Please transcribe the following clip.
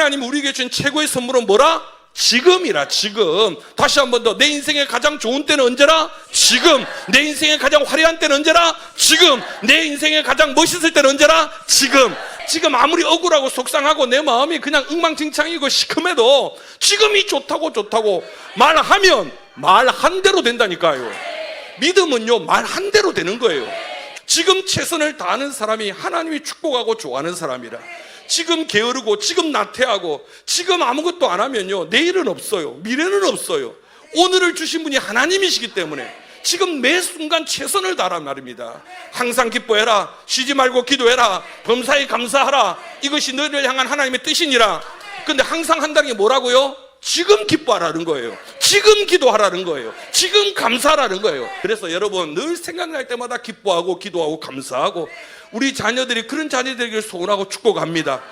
하나님 우리에게 주신 최고의 선물은 뭐라? 지금이라 지금 다시 한 번 더 내 인생의 가장 좋은 때는 언제라? 지금 내 인생의 가장 화려한 때는 언제라? 지금 내 인생의 가장 멋있을 때는 언제라? 지금 지금 아무리 억울하고 속상하고 내 마음이 그냥 엉망진창이고 시큼해도 지금이 좋다고 좋다고 말하면 말 한 대로 된다니까요 믿음은요 말 한 대로 되는 거예요 지금 최선을 다하는 사람이 하나님이 축복하고 좋아하는 사람이라 지금 게으르고 지금 나태하고 지금 아무것도 안 하면요. 내일은 없어요. 미래는 없어요. 오늘을 주신 분이 하나님이시기 때문에 지금 매 순간 최선을 다하란 말입니다. 항상 기뻐해라. 쉬지 말고 기도해라. 범사에 감사하라. 이것이 너희를 향한 하나님의 뜻이니라. 근데 항상 한다는 게 뭐라고요? 지금 기뻐하라는 거예요. 지금 기도하라는 거예요. 지금 감사하라는 거예요. 그래서 여러분 늘 생각날 때마다 기뻐하고 기도하고 감사하고 우리 자녀들이 그런 자녀들에게 소원하고 축복합니다.